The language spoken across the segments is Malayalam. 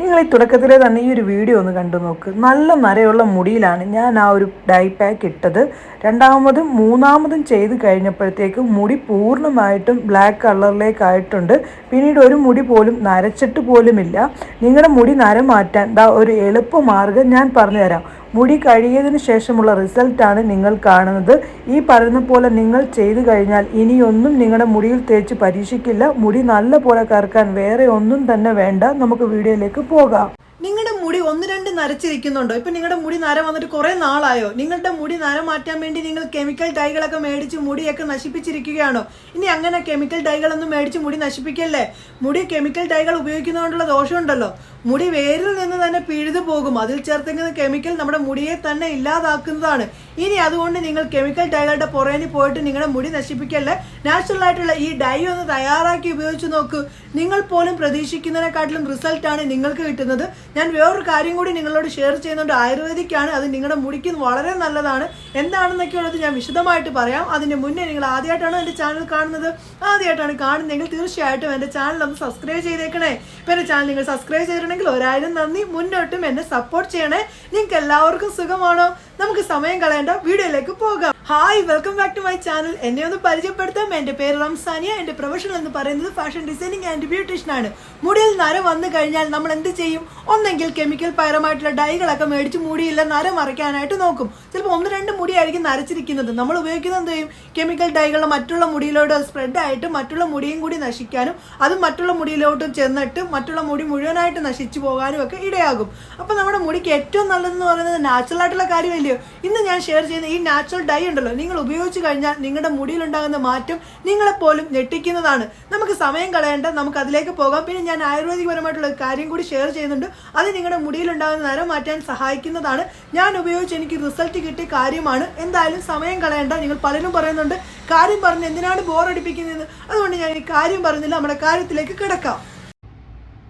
നിങ്ങൾ ഈ തുടക്കത്തിലെ തന്നെ ഈ ഒരു വീഡിയോ ഒന്ന് കണ്ടു നോക്ക്. നല്ല നരയുള്ള മുടിയിലാണ് ഞാൻ ആ ഒരു ഡൈ പാക്ക് ഇട്ടത്. രണ്ടാമതും മൂന്നാമതും ചെയ്ത് കഴിഞ്ഞപ്പോഴത്തേക്കും മുടി പൂർണമായിട്ടും ബ്ലാക്ക് കളറിലേക്കായിട്ടുണ്ട് പിന്നീട് ഒരു മുടി പോലും നരച്ചിട്ട് പോലുമില്ല. നിങ്ങളുടെ മുടി നര മാറ്റാൻ ദാ ഒരു എളുപ്പ മാർഗം ഞാൻ പറഞ്ഞുതരാം. മുടി കഴിയതിന് ശേഷമുള്ള റിസൾട്ടാണ് നിങ്ങൾ കാണുന്നത്. ഈ പറയുന്ന പോലെ നിങ്ങൾ ചെയ്തു കഴിഞ്ഞാൽ ഇനിയൊന്നും നിങ്ങളുടെ മുടിയിൽ തേച്ച് പരീക്ഷിക്കില്ല. മുടി നല്ല പോലെ കറക്കാൻ വേറെ ഒന്നും തന്നെ വേണ്ട. നമുക്ക് വീഡിയോയിലേക്ക് പോകാം. നിങ്ങളുടെ മുടി ഒന്ന് രണ്ട് നരച്ചിരിക്കുന്നുണ്ടോ? ഇപ്പൊ നിങ്ങളുടെ മുടി നര വന്നിട്ട് കുറേ നാളായോ? നിങ്ങളുടെ മുടി നര മാറ്റാൻ വേണ്ടി നിങ്ങൾ കെമിക്കൽ ഡൈകളൊക്കെ മേടിച്ച് മുടിയൊക്കെ നശിപ്പിച്ചിരിക്കുകയാണോ? ഇനി അങ്ങനെ കെമിക്കൽ ഡൈകളൊന്നും മേടിച്ച് മുടി നശിപ്പിക്കല്ലേ? മുടി കെമിക്കൽ ഡൈകൾ ഉപയോഗിക്കുന്നതുകൊണ്ടുള്ള ദോഷമുണ്ടല്ലോ. മുടി വേരിൽ നിന്ന് തന്നെ പിഴുതു പോകും. അതിൽ ചേർത്തെങ്കിലും കെമിക്കൽ നമ്മുടെ മുടിയെ തന്നെ ഇല്ലാതാക്കുന്നതാണ്. ഇനി അതുകൊണ്ട് നിങ്ങൾ കെമിക്കൽ ഡൈകളുടെ പുറകിന് പോയിട്ട് നിങ്ങളുടെ മുടി നശിപ്പിക്കല്ലേ? നാച്ചുറൽ ആയിട്ടുള്ള ഈ ഡൈ ഒന്ന് തയ്യാറാക്കി ഉപയോഗിച്ച് നോക്കൂ. നിങ്ങൾ പോലും പ്രതീക്ഷിക്കുന്നതിനെക്കാട്ടിലും റിസൾട്ടാണ് നിങ്ങൾക്ക് കിട്ടുന്നത്. ഞാൻ വേറൊരു കാര്യം കൂടി നിങ്ങളോട് ഷെയർ ചെയ്യുന്നുണ്ട്. ആയുർവേദിക്കാണ് അത് നിങ്ങളുടെ മുടിക്ക് വളരെ നല്ലതാണ്. എന്താണെന്നൊക്കെ ഉള്ളത് ഞാൻ വിശദമായിട്ട് പറയാം. അതിന് മുന്നേ നിങ്ങൾ ആദ്യമായിട്ടാണ് എന്റെ ചാനൽ കാണുന്നത്. ആദ്യമായിട്ടാണ് കാണുന്നതെങ്കിൽ തീർച്ചയായിട്ടും എന്റെ ചാനൽ ഒന്ന് സബ്സ്ക്രൈബ് ചെയ്തേക്കണേ. ഇപ്പം എന്റെ ചാനൽ നിങ്ങൾ സബ്സ്ക്രൈബ് ചെയ്തിട്ടുണ്ടെങ്കിൽ ഒരായിരം നന്ദി. മുന്നോട്ടും എന്നെ സപ്പോർട്ട് ചെയ്യണേ. നിങ്ങൾക്ക് എല്ലാവർക്കും സുഖമാണോ? നമുക്ക് സമയം കളയേണ്ട. വീഡിയോയിലേക്ക് പോകാം. Hi welcome back to my channel എന്നെ ഒന്ന് പരിചയപ്പെടുത്താം. എന്റെ പേര് റംസാനിയ. എന്റെ പ്രൊഫഷണൽ എന്ന് പറയുന്നത് ഫാഷൻ ഡിസൈനിങ് ആൻഡ് ബ്യൂട്ടീഷ്യൻ ആണ്. മുടിയിൽ നര വന്നു കഴിഞ്ഞാൽ നമ്മൾ എന്ത് ചെയ്യും? ഒന്നെങ്കിൽ കെമിക്കൽ പരമായിട്ടുള്ള ഡൈകളൊക്കെ മേടിച്ച് മുടിയില്ല നര മറയ്ക്കാനായിട്ട് നോക്കും. ചിലപ്പോൾ ഒന്ന് രണ്ട് മുടിയായിരിക്കും നരച്ചിരിക്കുന്നത്. നമ്മൾ ഉപയോഗിക്കുന്നത് എന്ത് ചെയ്യും? കെമിക്കൽ ഡൈകൾ മറ്റുള്ള മുടിയിലോട്ട് സ്പ്രെഡ് ആയിട്ട് മറ്റുള്ള മുടിയും കൂടി നശിക്കാനും അത് മറ്റുള്ള മുടിയിലോട്ട് ചെന്നിട്ട് മറ്റുള്ള മുടി മുഴുവനായിട്ട് നശിച്ചു പോകാനും ഒക്കെ ഇടയാകും. അപ്പോൾ നമ്മുടെ മുടിക്ക് ഏറ്റവും നല്ലതെന്ന് പറയുന്നത് നാച്ചുറൽ ആയിട്ടുള്ള കാര്യമല്ലയോ ഇന്ന് ഞാൻ ഷെയർ ചെയ്യുന്ന ഈ നാച്ചുറൽ ഡൈ ഉണ്ടല്ലോ. നിങ്ങൾ ഉപയോഗിച്ച് കഴിഞ്ഞാൽ നിങ്ങളുടെ മുടിയിലുണ്ടാകുന്ന മാറ്റം നിങ്ങളെപ്പോലും ഞെട്ടിക്കുന്നതാണ്. നമുക്ക് സമയം കളയേണ്ട നമുക്ക് അതിലേക്ക് പോകാം. പിന്നെ ഞാൻ ആയുർവേദികപരമായിട്ടുള്ള കാര്യം കൂടി ഷെയർ ചെയ്യുന്നുണ്ട്. അത് നിങ്ങളുടെ മുടിയിലുണ്ടാകുന്ന നരം മാറ്റാൻ സഹായിക്കുന്നതാണ്. ഞാൻ ഉപയോഗിച്ച് എനിക്ക് റിസൾട്ട് കിട്ടിയ കാര്യമാണ്. എന്തായാലും സമയം കളയേണ്ട നിങ്ങൾ പലരും പറയുന്നുണ്ട്. കാര്യം പറഞ്ഞ് എന്തിനാണ് ബോറടിപ്പിക്കുന്നത് അതുകൊണ്ട് ഞാൻ ഈ കാര്യം പറഞ്ഞില്ല. നമ്മുടെ കാര്യത്തിലേക്ക് കിടക്കാം.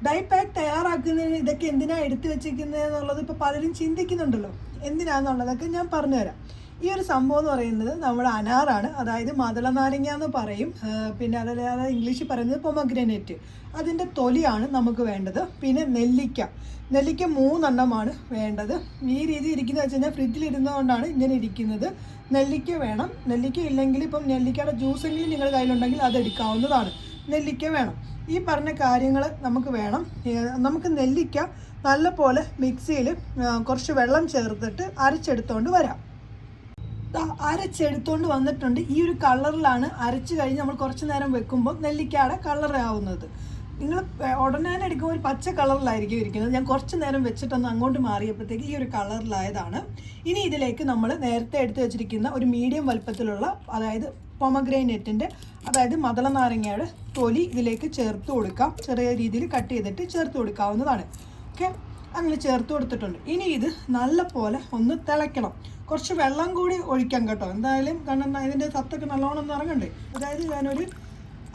ഡൈ പാക്ക് തയ്യാറാക്കുന്നതിന് ഇതൊക്കെ എന്തിനാണ് എടുത്തു വെച്ചിരിക്കുന്നത് എന്നുള്ളത് ഇപ്പോൾ പലരും ചിന്തിക്കുന്നുണ്ടല്ലോ. എന്തിനാണെന്നുള്ളതൊക്കെ ഞാൻ പറഞ്ഞുതരാം. ഈ ഒരു സംഭവം എന്ന് പറയുന്നത് നമ്മുടെ അനാറാണ്. അതായത് മദള നാരങ്ങ എന്ന് പറയും. പിന്നെ അതല്ലാതെ ഇംഗ്ലീഷിൽ പറയുന്നത് പൊമഗ്രനേറ്റ് അതിന്റെ തൊലിയാണ് നമുക്ക് വേണ്ടത്. പിന്നെ നെല്ലിക്ക. നെല്ലിക്ക മൂന്നെണ്ണമാണ് വേണ്ടത്. ഈ രീതി ഇരിക്കുന്നത് വെച്ച് കഴിഞ്ഞാൽ ഫ്രിഡ്ജിൽ ഇരുന്നതുകൊണ്ടാണ് ഇങ്ങനെ ഇരിക്കുന്നത്. നെല്ലിക്ക വേണം. നെല്ലിക്ക ഇല്ലെങ്കിൽ ഇപ്പം നെല്ലിക്കയുടെ ജ്യൂസെങ്കിലും നിങ്ങളുടെ കയ്യിലുണ്ടെങ്കിൽ അത് എടുക്കാവുന്നതാണ്. നെല്ലിക്ക വേണം. ഈ പറഞ്ഞ കാര്യങ്ങൾ നമുക്ക് വേണം. നമുക്ക് നെല്ലിക്ക നല്ലപോലെ മിക്സിയിൽ കുറച്ച് വെള്ളം ചേർത്തിട്ട് അരച്ചെടുത്തുകൊണ്ട് വരാം. അരച്ചെടുത്തോണ്ട് വന്നിട്ടുണ്ട്. ഈ ഒരു കളറിലാണ് അരച്ച് കഴിഞ്ഞ് നമ്മൾ കുറച്ച് നേരം വെക്കുമ്പോൾ നെല്ലിക്കാടെ കളർ ആവുന്നത്. നിങ്ങൾ ഉടനെ തന്നെ എടുക്കുമ്പോൾ ഒരു പച്ച കളറിലായിരിക്കും ഇരിക്കുന്നത്. ഞാൻ കുറച്ച് നേരം വെച്ചിട്ടൊന്ന് അങ്ങോട്ട് മാറിയപ്പോഴത്തേക്ക് ഈ ഒരു കളറിലായതാണ്. ഇനി ഇതിലേക്ക് നമ്മൾ നേരത്തെ എടുത്തു വെച്ചിരിക്കുന്ന ഒരു മീഡിയം വലുപ്പത്തിലുള്ള അതായത് പൊമഗ്രൈനെറ്റിന്റെ അതായത് മദള നാരങ്ങയുടെ തൊലി ഇതിലേക്ക് ചേർത്ത് കൊടുക്കാം. ചെറിയ രീതിയിൽ കട്ട് ചെയ്തിട്ട് ചേർത്ത് കൊടുക്കാവുന്നതാണ്. ഓക്കെ? അങ്ങനെ ചേർത്ത് കൊടുത്തിട്ടുണ്ട്. ഇനി ഇത് നല്ല പോലെ ഒന്ന് തിളയ്ക്കണം. കുറച്ച് വെള്ളം കൂടി ഒഴിക്കാം കേട്ടോ. എന്തായാലും കാരണം ഇതിന്റെ സത്തൊക്കെ നല്ലോണം ഒന്ന് ഇറങ്ങണ്ടേ. അതായത് ഞാനൊരു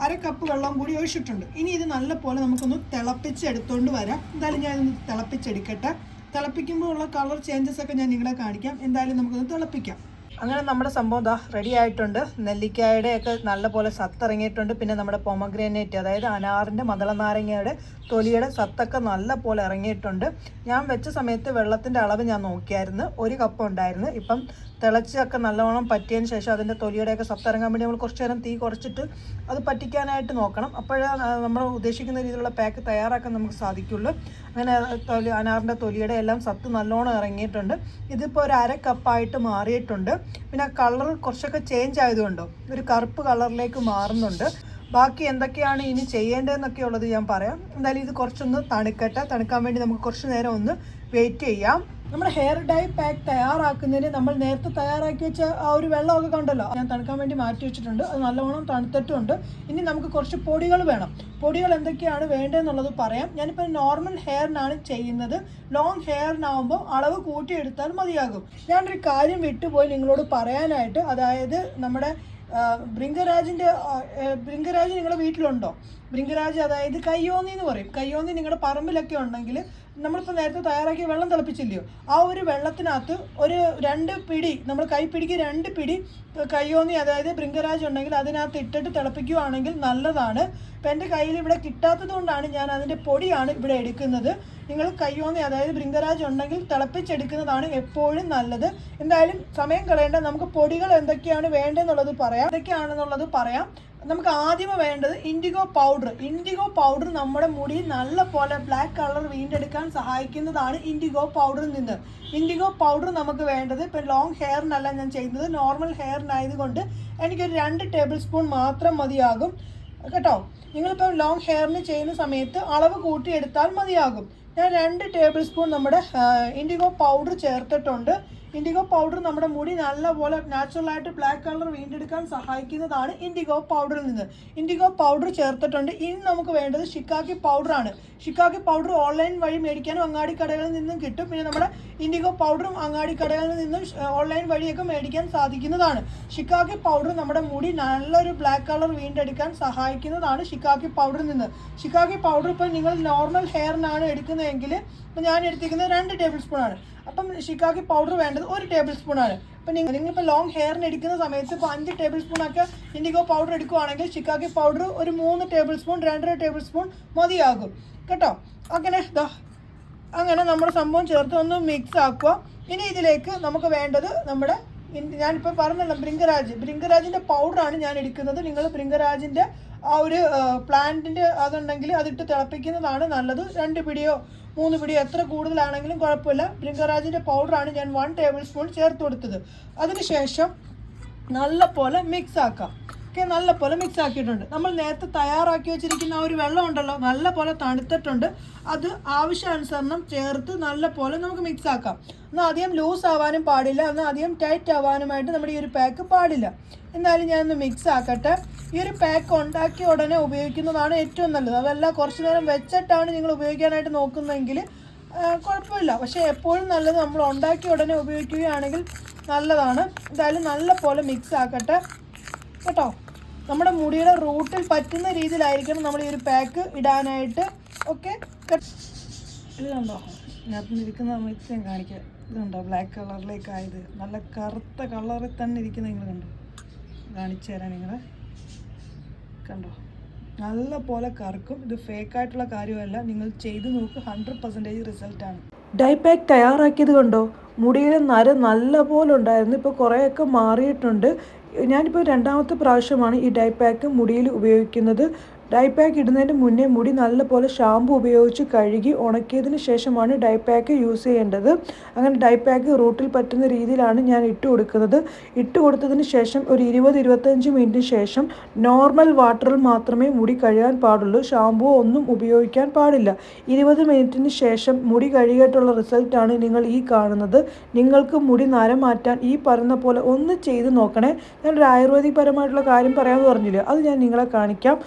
അര കപ്പ് വെള്ളം കൂടി ഒഴിച്ചിട്ടുണ്ട്. ഇനി ഇത് നല്ല പോലെ നമുക്കൊന്ന് തിളപ്പിച്ച് എടുത്തുകൊണ്ട് വരാം. എന്തായാലും ഞാനൊന്ന് തിളപ്പിച്ചെടുക്കട്ടെ. തിളപ്പിക്കുമ്പോൾ ഉള്ള കളർ ചേഞ്ചസ് ഒക്കെ ഞാൻ നിങ്ങളെ കാണിക്കാം. എന്തായാലും നമുക്കൊന്ന് തിളപ്പിക്കാം. അങ്ങനെ നമ്മുടെ സംഭവം ദാ റെഡി ആയിട്ടുണ്ട്. നെല്ലിക്കായുടെ ഒക്കെ നല്ല പോലെ സത്ത് ഇറങ്ങിയിട്ടുണ്ട് പിന്നെ നമ്മുടെ പൊമഗ്രനേറ്റ് അതായത് അനാറിന്റെ മദളനാരങ്ങയുടെ തൊലിയുടെ സത്തൊക്കെ നല്ലപോലെ ഇറങ്ങിയിട്ടുണ്ട്. ഞാൻ വെച്ച സമയത്ത് വെള്ളത്തിന്റെ അളവ് ഞാൻ നോക്കിയായിരുന്നു. ഒരു കപ്പ് ഉണ്ടായിരുന്നു. ഇപ്പം തിളച്ചൊക്കെ നല്ലവണ്ണം പറ്റിയതിന് ശേഷം അതിന്റെ തൊലിയുടെയൊക്കെ സത്ത് വേണ്ടി നമ്മൾ കുറച്ച് നേരം തീ കുറച്ചിട്ട് അത് പറ്റിക്കാനായിട്ട് നോക്കണം. അപ്പോഴേ നമ്മൾ ഉദ്ദേശിക്കുന്ന രീതിയിലുള്ള പാക്ക് തയ്യാറാക്കാൻ നമുക്ക് സാധിക്കുള്ളൂ. അങ്ങനെ തൊലി അനാറിന്റെ തൊലിയുടെ എല്ലാം സത്ത് നല്ലോണം ഇറങ്ങിയിട്ടുണ്ട്. ഇതിപ്പോൾ ഒരു അര കപ്പായിട്ട് മാറിയിട്ടുണ്ട്. പിന്നെ കളർ കുറച്ചൊക്കെ ചേഞ്ച് ആയതുകൊണ്ടോ ഒരു കറുപ്പ് കളറിലേക്ക് മാറുന്നുണ്ട്. ബാക്കി എന്തൊക്കെയാണ് ഇനി ചെയ്യേണ്ടതെന്നൊക്കെ ഉള്ളത് ഞാൻ പറയാം. എന്തായാലും ഇത് കുറച്ചൊന്ന് തണുക്കട്ടെ. തണുക്കാൻ വേണ്ടി നമുക്ക് കുറച്ച് നേരം ഒന്ന് വെയിറ്റ് ചെയ്യാം. നമ്മുടെ ഹെയർ ഡൈ പാക്ക് തയ്യാറാക്കുന്നതിന് നമ്മൾ നേരത്തെ തയ്യാറാക്കി വെച്ച ആ ഒരു വെള്ളമൊക്കെ കണ്ടല്ലോ. ഞാൻ തണുക്കാൻ വേണ്ടി മാറ്റി വെച്ചിട്ടുണ്ട്. അത് നല്ലവണ്ണം തണുത്തിട്ടുണ്ട്. ഇനി നമുക്ക് കുറച്ച് പൊടികൾ വേണം. പൊടികൾ എന്തൊക്കെയാണ് വേണ്ടതെന്നുള്ളത് പറയാം. ഞാനിപ്പോൾ നോർമൽ ഹെയറിനാണ് ചെയ്യുന്നത്. ലോങ് ഹെയറിനാവുമ്പോൾ അളവ് കൂട്ടിയെടുത്താൽ മതിയാകും. ഞാനൊരു കാര്യം വിട്ടുപോയി നിങ്ങളോട് പറയാനായിട്ട്. അതായത് നമ്മുടെ ഭൃംഗരാജിന്റെ ആ, നിങ്ങളുടെ വീട്ടിലുണ്ടോ? ഭൃംഗരാജ് അതായത് കയ്യോന്നി എന്ന് പറയും. കയ്യോന്നി നിങ്ങളുടെ പറമ്പിലൊക്കെ ഉണ്ടെങ്കിൽ നമ്മളിപ്പോൾ നേരത്തെ തയ്യാറാക്കിയ വെള്ളം തിളപ്പിച്ചില്ലയോ? ആ ഒരു വെള്ളത്തിനകത്ത് ഒരു രണ്ട് പിടി നമ്മൾ കൈപ്പിടിക്ക് രണ്ട് പിടി കയ്യോന്നി അതായത് ഭൃംഗരാജ് ഉണ്ടെങ്കിൽ അതിനകത്ത് ഇട്ടിട്ട് തിളപ്പിക്കുകയാണെങ്കിൽ നല്ലതാണ്. ഇപ്പം എന്റെ കയ്യിൽ ഇവിടെ കിട്ടാത്തത് കൊണ്ടാണ് ഞാൻ അതിന്റെ പൊടിയാണ് ഇവിടെ എടുക്കുന്നത്. നിങ്ങൾ കയ്യോന്നി അതായത് ബൃങ്കരാജ് ഉണ്ടെങ്കിൽ തിളപ്പിച്ചെടുക്കുന്നതാണ് എപ്പോഴും നല്ലത്. എന്തായാലും സമയം കളയേണ്ട നമുക്ക് പൊടികൾ എന്തൊക്കെയാണ് വേണ്ടതെന്നുള്ളത് പറയാം. എന്തൊക്കെയാണെന്നുള്ളത് പറയാം. നമുക്ക് ആദ്യം വേണ്ടത് ഇൻഡിഗോ പൗഡർ ഇൻഡിഗോ പൗഡർ നമ്മുടെ മുടി നല്ല പോലെ ബ്ലാക്ക് കളർ വീണ്ടെടുക്കാൻ സഹായിക്കുന്നതാണ് ഇൻഡിഗോ പൗഡറിൽ നിന്ന്. ഇൻഡിഗോ പൗഡർ നമുക്ക് വേണ്ടത് ഇപ്പം ലോങ് ഹെയറിനല്ല ഞാൻ ചെയ്യുന്നത് നോർമൽ ഹെയറിനായതുകൊണ്ട് എനിക്കൊരു രണ്ട് ടേബിൾ സ്പൂൺ മാത്രം മതിയാകും. കേട്ടോ? നിങ്ങളിപ്പോൾ ലോങ് ഹെയറിന് ചെയ്യുന്ന സമയത്ത് അളവ് കൂട്ടിയെടുത്താൽ മതിയാകും. ഞാൻ രണ്ട് ടേബിൾ സ്പൂൺ നമ്മുടെ ഇൻഡിഗോ പൗഡർ ചേർത്തിട്ടുണ്ട്. ഇൻഡിഗോ പൗഡർ നമ്മുടെ മുടി നല്ലപോലെ നാച്ചുറലായിട്ട് ബ്ലാക്ക് കളർ വീണ്ടെടുക്കാൻ സഹായിക്കുന്നതാണ് ഇൻഡിഗോ പൗഡറിൽ നിന്ന്. ഇൻഡിഗോ പൗഡർ ചേർത്തിട്ടുണ്ട്. ഇനി നമുക്ക് വേണ്ടത് ഷിക്കാക്കി പൗഡറാണ് ഷിക്കാക്കി പൗഡർ ഓൺലൈൻ വഴി മേടിക്കാനും അങ്ങാടി കടകളിൽ നിന്നും കിട്ടും. പിന്നെ നമ്മുടെ ഇൻഡിഗോ പൗഡറും അങ്ങാടി കടകളിൽ നിന്നും ഓൺലൈൻ വഴിയൊക്കെ മേടിക്കാൻ സാധിക്കുന്നതാണ്. ഷിക്കാക്കി പൗഡർ നമ്മുടെ മുടി നല്ലൊരു ബ്ലാക്ക് കളർ വീണ്ടെടുക്കാൻ സഹായിക്കുന്നതാണ് ഷിക്കാക്കി പൗഡറിൽ നിന്ന്. ഷിക്കാക്കി പൗഡർ ഇപ്പോൾ നിങ്ങൾ നോർമൽ ഹെയറിനാണ് എടുക്കുന്നതെങ്കിൽ ഇപ്പോൾ ഞാൻ എടുത്തിരിക്കുന്നത് രണ്ട് ടേബിൾ സ്പൂൺ ആണ്. അപ്പം ഷിക്കാക്കി പൗഡർ വേണ്ടത് ഒരു ടേബിൾ സ്പൂണാണ് ഇപ്പം നിങ്ങൾ നിങ്ങളിപ്പോൾ ലോങ് ഹെയറിന് എടുക്കുന്ന സമയത്ത് ഇപ്പോൾ അഞ്ച് ടേബിൾ സ്പൂൺ ഒക്കെ ഇൻഡിഗോ പൗഡർ എടുക്കുവാണെങ്കിൽ ഷിക്കാക്കി പൗഡർ ഒരു മൂന്ന് ടേബിൾ സ്പൂൺ രണ്ടര ടേബിൾ സ്പൂൺ മതിയാകും. കേട്ടോ? അങ്ങനെ ദാ അങ്ങനെ നമ്മുടെ സംഭവം ചേർത്ത് ഒന്ന് മിക്സ് ആക്കുക. ഇനി ഇതിലേക്ക് നമുക്ക് വേണ്ടത് നമ്മുടെ ഞാനിപ്പോൾ പറഞ്ഞല്ലോ ബ്രിങ്കരാജ് ബ്രിങ്കരാജിന്റെ പൗഡറാണ് ഞാൻ എടുക്കുന്നത്. നിങ്ങൾ ബ്രിങ്കരാജിന്റെ ആ ഒരു പ്ലാന്റിന്റെ അതുണ്ടെങ്കിൽ അതിട്ട് തിളപ്പിക്കുന്നതാണ് നല്ലത്. രണ്ട് പിടിയോ മൂന്ന് പിടിയോ എത്ര കൂടുതലാണെങ്കിലും കുഴപ്പമില്ല. ബ്രിങ്കരാജിന്റെ പൗഡറാണ് ഞാൻ വൺ ടേബിൾ സ്പൂൺ ചേർത്ത് കൊടുത്തത്. അതിനുശേഷം നല്ല പോലെ മിക്സ് ആക്കാം. ഓക്കെ നല്ല പോലെ മിക്സ് ആക്കിയിട്ടുണ്ട്. നമ്മൾ നേരത്തെ തയ്യാറാക്കി വെച്ചിരിക്കുന്ന ആ ഒരു വെള്ളം ഉണ്ടല്ലോ നല്ല പോലെ തണുത്തിട്ടുണ്ട്. അത് ആവശ്യാനുസരണം ചേർത്ത് നല്ല പോലെ നമുക്ക് മിക്സ് ആക്കാം. എന്നാൽ അധികം ലൂസ് ആവാനും പാടില്ല. എന്നാൽ അധികം ടൈറ്റ് ആവാനുമായിട്ട് നമ്മുടെ ഈ ഒരു പാക്ക് പാടില്ല. എന്നാലും ഞാനൊന്ന് മിക്സ് ആക്കട്ടെ. ഈ ഒരു പാക്ക് ഉണ്ടാക്കിയ ഉടനെ ഉപയോഗിക്കുന്നതാണ് ഏറ്റവും നല്ലത്. അതല്ല കുറച്ച് നേരം വെച്ചിട്ടാണ് നിങ്ങൾ ഉപയോഗിക്കാനായിട്ട് നോക്കുന്നതെങ്കിൽ കുഴപ്പമില്ല. പക്ഷേ എപ്പോഴും നല്ലത് നമ്മൾ ഉണ്ടാക്കിയ ഉടനെ ഉപയോഗിക്കുകയാണെങ്കിൽ നല്ലതാണ്. എന്തായാലും നല്ല പോലെ മിക്സ് ആക്കട്ടെ. കേട്ടോ? നമ്മുടെ മുടിയുടെ റൂട്ടിൽ പറ്റുന്ന രീതിയിലായിരിക്കണം നമ്മൾ ഈ ഒരു പാക്ക് ഇടാനായിട്ട്. ഓക്കെ? ഇത് കണ്ടോ? ഇതിനകത്ത് ഇരിക്കുന്ന സമയത്ത് ഞാൻ കാണിക്കാം. ഇതുണ്ടോ ബ്ലാക്ക് കളറിലേക്ക് ആയത് നല്ല കറുത്ത കളറിൽ തന്നെ ഇരിക്കുന്ന നിങ്ങൾ കണ്ടോ? കാണിച്ചു തരാം നിങ്ങളെ. കണ്ടോ? നല്ല പോലെ കറക്കും. ഇത് ഫേക്ക് ആയിട്ടുള്ള കാര്യമല്ല. നിങ്ങൾ ചെയ്ത് നോക്ക്. ഹൺഡ്രഡ് പെർസെന്റേജ് റിസൾട്ടാണ് ഡൈ പാക്ക് തയ്യാറാക്കിയത് കൊണ്ടോ? മുടിയിലെ നര നല്ല പോലെ ഉണ്ടായിരുന്നു. ഇപ്പോൾ കുറേയൊക്കെ മാറിയിട്ടുണ്ട്. ഞാനിപ്പോൾ രണ്ടാമത്തെ പ്രാവശ്യമാണ് ഈ ഡൈ പാക്ക് മുടിയിൽ ഉപയോഗിക്കുന്നത്. ഡൈ പാക്ക് ഇടുന്നതിന് മുന്നേ മുടി നല്ലപോലെ ഷാമ്പു ഉപയോഗിച്ച് കഴുകി ഉണക്കിയതിന് ശേഷമാണ് ഡൈ പാക്ക് യൂസ് ചെയ്യേണ്ടത്. അങ്ങനെ ഡൈ പാക്ക് റൂട്ടിൽ പറ്റുന്ന രീതിയിലാണ് ഞാൻ ഇട്ട് കൊടുക്കുന്നത്. ഇട്ട് കൊടുത്തതിന് ശേഷം ഒരു ഇരുപത് ഇരുപത്തഞ്ച് മിനിറ്റിന് ശേഷം നോർമൽ വാട്ടറിൽ മാത്രമേ മുടി കഴുകാൻ പാടുള്ളൂ. ഷാമ്പു ഒന്നും ഉപയോഗിക്കാൻ പാടില്ല. ഇരുപത് മിനിറ്റിന് ശേഷം മുടി കഴുകിയിട്ടുള്ള റിസൾട്ടാണ് നിങ്ങൾ ഈ കാണുന്നത്. നിങ്ങൾക്ക് മുടി നര മാറ്റാൻ ഈ പറയുന്ന പോലെ ഒന്ന് ചെയ്ത് നോക്കണേ. ഞാനൊരു ആയുർവേദിക് പരമായിട്ടുള്ള കാര്യം പറയാമെന്ന് പറഞ്ഞില്ല? അത് ഞാൻ നിങ്ങളെ കാണിക്കാം.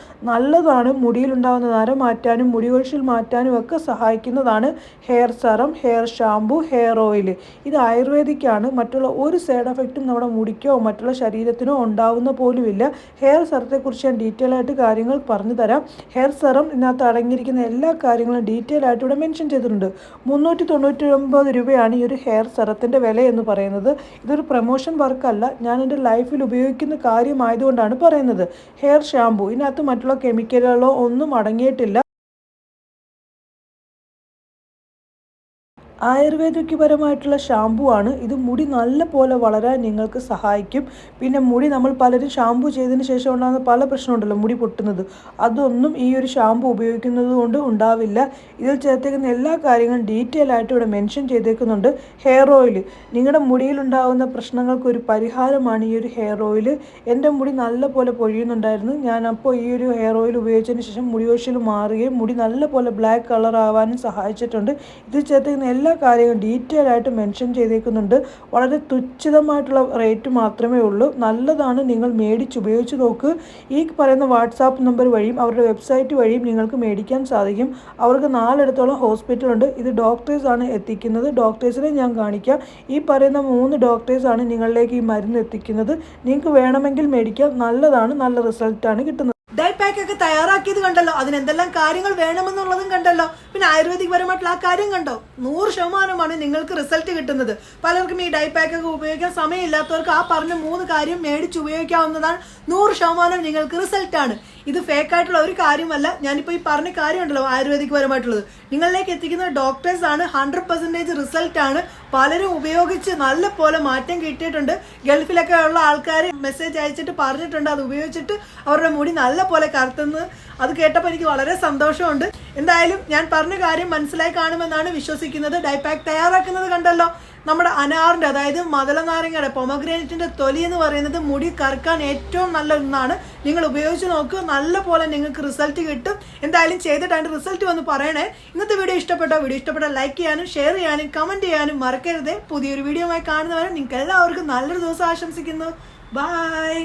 നല്ലതാണ്. മുടിയിലുണ്ടാകുന്ന നര മാറ്റാനും മുടി കൊഴിച്ചിൽ മാറ്റാനും ഒക്കെ സഹായിക്കുന്നതാണ് hair serum hair shampoo hair oil. ഇത് ആയുർവേദിക്കാണ്. മറ്റുള്ള ഒരു സൈഡ് എഫക്റ്റും നമ്മുടെ മുടിക്കോ മറ്റുള്ള ശരീരത്തിനോ ഉണ്ടാവുന്ന പോലുമില്ല. ഹെയർ സെറത്തെക്കുറിച്ച് ഞാൻ ഡീറ്റെയിൽ ആയിട്ട് കാര്യങ്ങൾ പറഞ്ഞു തരാം. ഹെയർ സെറം ഇതിനകത്ത് അടങ്ങിയിരിക്കുന്ന എല്ലാ കാര്യങ്ങളും ഡീറ്റെയിൽ ആയിട്ട് ഇവിടെ മെൻഷൻ ചെയ്തിട്ടുണ്ട്. മുന്നൂറ്റി തൊണ്ണൂറ്റി ഒമ്പത് രൂപയാണ് ഈ ഒരു ഹെയർ സെറത്തിന്റെ വില എന്ന് പറയുന്നത്. ഇതൊരു പ്രൊമോഷൻ വർക്കല്ല. ഞാൻ എന്റെ ലൈഫിൽ ഉപയോഗിക്കുന്ന കാര്യമായതുകൊണ്ടാണ് പറയുന്നത്. Hair shampoo. ഇതിനകത്ത് മറ്റുള്ള കെമിക്കലുകളോ ഒന്നും അടങ്ങിയിട്ടില്ല. ആയുർവേദികപരമായിട്ടുള്ള ഷാമ്പു ആണ്. ഇത് മുടി നല്ല പോലെ വളരാൻ നിങ്ങൾക്ക് സഹായിക്കും. പിന്നെ മുടി നമ്മൾ പലരും ഷാമ്പു ചെയ്തതിന് ശേഷം ഉണ്ടാകുന്ന പല പ്രശ്നമുണ്ടല്ലോ മുടി പൊട്ടുന്നത്. അതൊന്നും ഈ ഒരു ഷാമ്പു ഉപയോഗിക്കുന്നത് കൊണ്ട് ഉണ്ടാവില്ല. ഇതിൽ ചേർത്തേക്കുന്ന എല്ലാ കാര്യങ്ങളും ഡീറ്റെയിൽ ആയിട്ട് ഇവിടെ മെൻഷൻ ചെയ്തേക്കുന്നുണ്ട്. ഹെയർ ഓയിൽ നിങ്ങളുടെ മുടിയിൽ ഉണ്ടാകുന്ന പ്രശ്നങ്ങൾക്ക് ഒരു പരിഹാരമാണ് ഈ ഒരു ഹെയർ ഓയിൽ എന്റെ മുടി നല്ല പോലെ പൊഴിയുന്നുണ്ടായിരുന്നു. ഞാൻ അപ്പോൾ ഈ ഒരു ഹെയർ ഓയിൽ ഉപയോഗിച്ചതിന് ശേഷം മുടി കൊഴിച്ചിൽ മാറുകയും മുടി നല്ല പോലെ ബ്ലാക്ക് കളർ ആവാനും സഹായിച്ചിട്ടുണ്ട്. ഇതിൽ ചേർത്തേക്കുന്ന എല്ലാ കാര്യങ്ങളും ഡീറ്റെയിൽ ആയിട്ട് മെൻഷൻ ചെയ്തേക്കുന്നുണ്ട്. വളരെ തുച്ഛിതമായിട്ടുള്ള റേറ്റ് മാത്രമേ ഉള്ളൂ. നല്ലതാണ് നിങ്ങൾ മേടിച്ച് ഉപയോഗിച്ച് നോക്ക്. ഈ പറയുന്ന വാട്സാപ്പ് നമ്പർ വഴിയും അവരുടെ വെബ്സൈറ്റ് വഴിയും നിങ്ങൾക്ക് മേടിക്കാൻ സാധിക്കും. അവർക്ക് നാലിടത്തോളം ഹോസ്പിറ്റലുണ്ട് ഇത് ഡോക്ടേഴ്സാണ് എത്തിക്കുന്നത്. ഡോക്ടേഴ്സിനെ ഞാൻ കാണിക്കാം. ഈ പറയുന്ന മൂന്ന് ഡോക്ടേഴ്സാണ് നിങ്ങളിലേക്ക് ഈ മരുന്ന് എത്തിക്കുന്നത്. നിങ്ങൾക്ക് വേണമെങ്കിൽ മേടിക്കാം. നല്ലതാണ്. നല്ല റിസൾട്ടാണ് കിട്ടുന്നത്. ഡൈ പാക്ക് ഒക്കെ തയ്യാറാക്കിയത് കണ്ടല്ലോ. അതിനെന്തെല്ലാം കാര്യങ്ങൾ വേണമെന്നുള്ളതും കണ്ടല്ലോ. പിന്നെ ആയുർവേദിക് പരമായിട്ടുള്ള ആ കാര്യം കണ്ടോ? നൂറ് ശതമാനമാണ് നിങ്ങൾക്ക് റിസൾട്ട് കിട്ടുന്നത്. പലർക്കും ഈ ഡൈ പാക്ക് ഒക്കെ ഉപയോഗിക്കാൻ സമയമില്ലാത്തവർക്ക് ആ പറഞ്ഞ മൂന്ന് കാര്യം മേടിച്ച് ഉപയോഗിക്കാവുന്നതാണ്. നൂറ് ശതമാനം നിങ്ങൾക്ക് റിസൾട്ട് ആണ് ഇത് ഫേക്ക് ആയിട്ടുള്ള ഒരു കാര്യമല്ല. ഞാനിപ്പോൾ ഈ പറഞ്ഞ കാര്യമുണ്ടല്ലോ ആയുർവേദിക് പരമായിട്ടുള്ളത് നിങ്ങളിലേക്ക് എത്തിക്കുന്ന ഡോക്ടേഴ്സ് ആണ് ഹൺഡ്രഡ് പെർസെന്റേജ് റിസൾട്ട് ആണ്. പലരും ഉപയോഗിച്ച് നല്ല പോലെ മാറ്റം കിട്ടിയിട്ടുണ്ട്. ഗൾഫിലൊക്കെ ഉള്ള ആൾക്കാർ മെസ്സേജ് അയച്ചിട്ട് പറഞ്ഞിട്ടുണ്ട് അത് ഉപയോഗിച്ചിട്ട് അവരുടെ മുടി നല്ല പോലെ കറുത്തുന്നത് അത് കേട്ടപ്പോൾ എനിക്ക് വളരെ സന്തോഷമുണ്ട്. എന്തായാലും ഞാൻ പറഞ്ഞ കാര്യം മനസ്സിലായി കാണുമെന്നാണ് വിശ്വസിക്കുന്നത്. ഡൈപാക്ക് തയ്യാറാക്കുന്നത് കണ്ടല്ലോ. നമ്മുടെ അനാറിന്റെ അതായത് മതലനാരങ്ങയുടെ പൊമഗ്രേനറ്റിന്റെ തൊലി എന്ന് പറയുന്നത് മുടി കറുക്കാൻ ഏറ്റവും നല്ല ഒന്നാണ്. നിങ്ങൾ ഉപയോഗിച്ച് നോക്കുക നല്ല പോലെ നിങ്ങൾക്ക് റിസൾട്ട് കിട്ടും. എന്തായാലും ചെയ്തിട്ട് അതിന്റെ റിസൾട്ട് വന്ന് പറയണേ. ഇന്നത്തെ വീഡിയോ ഇഷ്ടപ്പെട്ടോ? വീഡിയോ ഇഷ്ടപ്പെട്ട ലൈക്ക് ചെയ്യാനും ഷെയർ ചെയ്യാനും കമന്റ് ചെയ്യാനും മറക്കരുത്. പുതിയൊരു വീഡിയോ ആയി കാണുന്നവരെ നിങ്ങൾക്ക് എല്ലാവർക്കും നല്ലൊരു ദിവസം ആശംസിക്കുന്നു. ബൈ